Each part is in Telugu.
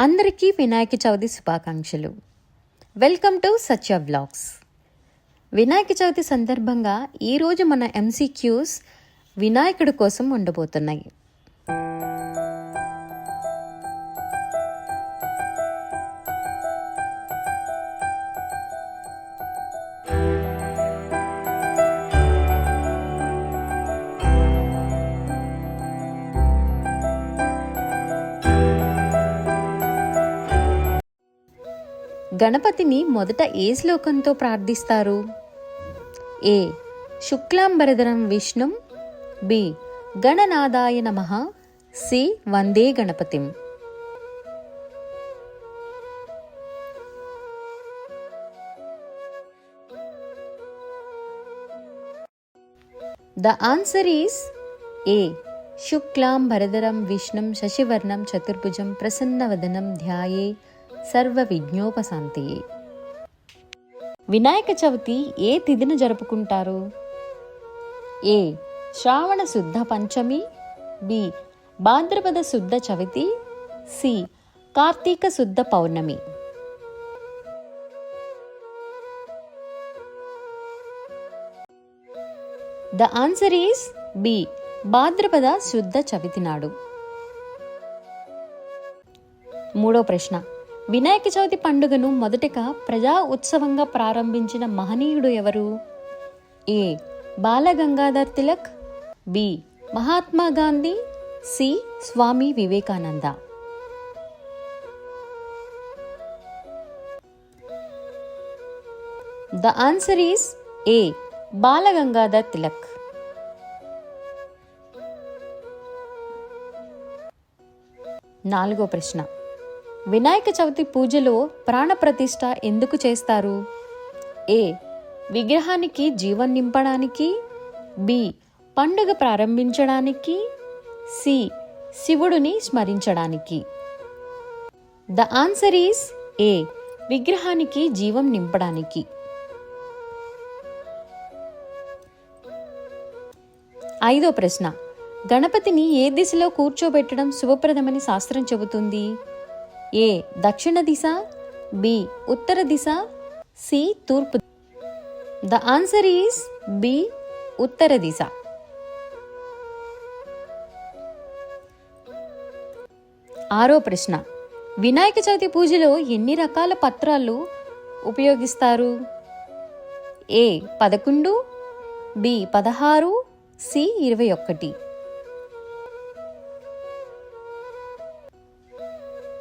అందరికీ వినాయక చవితి శుభాకాంక్షలు. Welcome to Satya vlogs Vinayaka Chavithi సందర్భంగా ఈరోజు మన ఎంసీక్యూస్ వినాయకుడి కోసం ఉండబోతున్నాయి. గణపతిని మొదట ఏ శ్లోకంతో ప్రార్థిస్తారు? ఏ. శుక్లాంబరధరం విష్ణుం. బి. గణనాదాయ నమ. సి. వందే గణపతిం. The answer is A. శుక్లాంబరధరం విష్ణుం శశివర్ణం చతుర్భుజం ప్రసన్నవదనం ధ్యాయే సర్వ విజ్ఞోపశాంతి వినాయక చవితి ఏ తిథిన జరుపుకుంటారు? ఏ. శ్రావణ శుద్ధ పంచమి. బి. భాద్రపద శుద్ధ చవితి. సి. కార్తీక శుద్ధ పౌర్ణమి. The answer is B. భాద్రపద శుద్ధ చవితి నాడు. మూడో ప్రశ్న. వినాయక చవితి పండుగను మొదటగా ప్రజా ఉత్సవంగా ప్రారంభించిన మహనీయుడు ఎవరు? A. Bal Gangadhar Tilak. B. Mahatma Gandhi. C. Swami Vivekananda. The answer is A. Bal Gangadhar Tilak. నాలుగో ప్రశ్న. వినాయక చవితి పూజలో ప్రాణప్రతిష్ఠ ఎందుకు చేస్తారు? ఏ. విగ్రహానికి జీవం నింపడానికి. బి. పండుగ ప్రారంభించడానికి. సి. శివుడిని స్మరించడానికి. The answer is A. విగ్రహానికి జీవం నింపడానికి. ఐదో ప్రశ్న. గణపతిని ఏ దిశలో కూర్చోబెట్టడం శుభప్రదమని శాస్త్రం చెబుతుంది? ఏ దక్షిణ దిశ బి ఉత్తర దిశ సి తూర్పు ద ఆన్సర్ ఈస్ బి ఉత్తర దిశ. ఆరో ప్రశ్న. వినాయక చవితి పూజలో ఎన్ని రకాల పత్రాలు ఉపయోగిస్తారు? ఏ పదకొండు బి పదహారు సి ఇరవై ఒకటి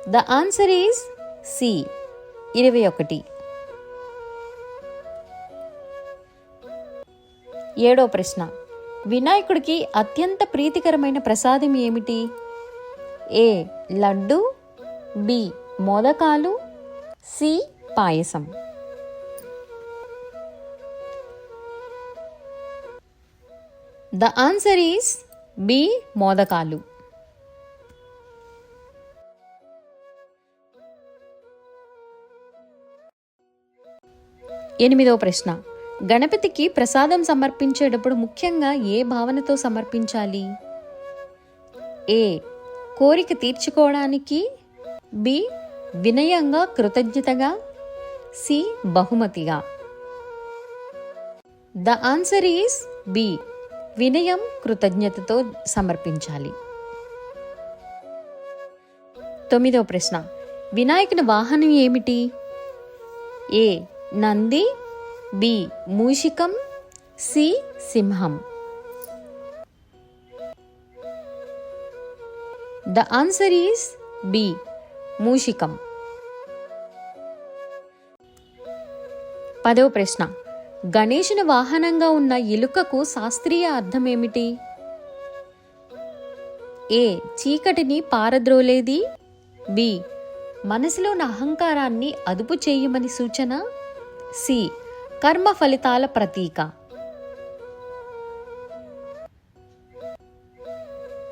ద ఆన్సర్ ఈజ్ సి ఇరవై ఒకటి. ఏడో ప్రశ్న. వినాయకుడికి అత్యంత ప్రీతికరమైన ప్రసాదం ఏమిటి? A. Laddu B. మోదకాలు C. Payasam. The answer is B మోదకాలు. ఎనిమిదవ ప్రశ్న. గణపతికి ప్రసాదం సమర్పించేటప్పుడు ముఖ్యంగా ఏ భావనతో సమర్పించాలి? ఏ. కోరిక తీర్చుకోవడానికి. బి. వినయంగా కృతజ్ఞతగా. సి. బహుమతిగా. The answer is B. వినయం కృతజ్ఞతతో సమర్పించాలి. తొమ్మిదవ ప్రశ్న. వినాయకుని వాహనం ఏమిటి? ఏ. నంది బి మూషికం సి సింహం. ద ఆన్సర్ ఈస్ బి మూషికం. పదవ ప్రశ్న. గణేషుని వాహనంగా ఉన్న ఎలుకకు శాస్త్రీయ అర్థం ఏమిటి ఏ చీకటిని పారద్రోలేది? బి మనసులోని అహంకారాన్ని అదుపు చేయమని సూచన? సి. కర్మ ఫలితాల ప్రతీక.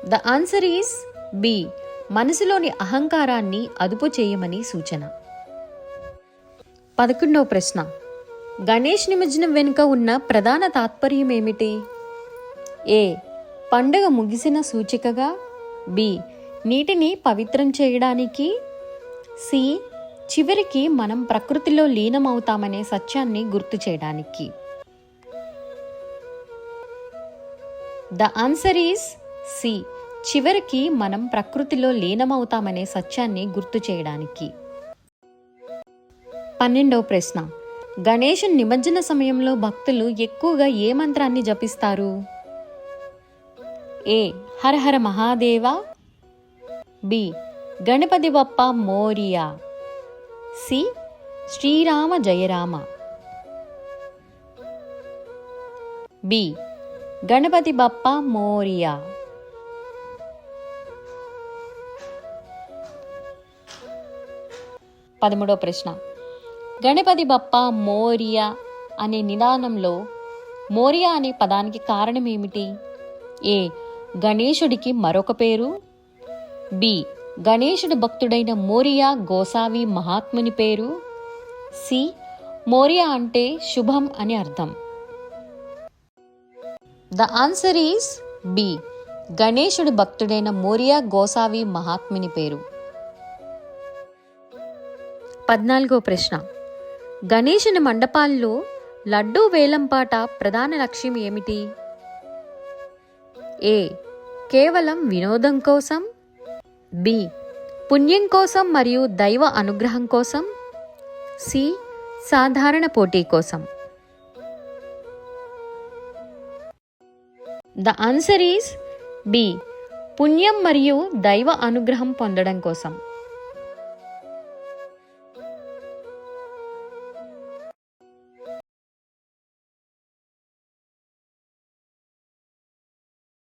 The answer is B. మనసులోని అహంకారాన్ని అదుపు చేయమని సూచన. పదకొండవ ప్రశ్న. గణేష్ నిమజ్జనం వెనుక ఉన్న ప్రధాన తాత్పర్యం ఏమిటి? ఏ. పండుగ ముగిసిన సూచికగా. బి. నీటిని పవిత్రం చేయడానికి. సి. చివరికి మనం ప్రకృతిలో లీనమవుతామనే సత్యాన్ని గుర్తు చేయడానికి. ద ఆన్సర్ ఈస్ సి చివరికి మనం ప్రకృతిలో లీనమవుతామనే సత్యాన్ని గుర్తు చేయడానికి. పన్నెండవ ప్రశ్న. గణేష్ నిమజ్జన సమయంలో భక్తులు ఎక్కువగా ఏ మంత్రాన్ని జపిస్తారు? A Hara Hara Mahadeva. B Ganapati Bappa Morya. C Shri Rama Jaya Rama B Ganapati Bappa Morya. పదమూడో ప్రశ్న. గణపతి బప్ప మోరియా అనే నిదానంలో మోరియా అనే పదానికి కారణం ఏమిటి? ఏ గణేశుడికి మరొక పేరు. బి గణేశుడు భక్తుడైన మోరియా గోసావి మహాత్ముని పేరు. సి. మోరియా అంటే శుభం అని అర్థం. The answer is B. గణేశుడు భక్తుడైన మోరియా గోసావి మహాత్ముని పేరు. పద్నాలుగో ప్రశ్న. గణేశుని మండపాల్లో లడ్డూ వేలంపాట ప్రధాన లక్ష్యం ఏమిటి? ఏ. కేవలం వినోదం కోసం బి. పుణ్యం కోసం మరియు దైవ అనుగ్రహం కోసం. సి. సాధారణ పోటీ కోసం. The answer is B. పుణ్యం మరియు దైవ అనుగ్రహం పొందడం కోసం.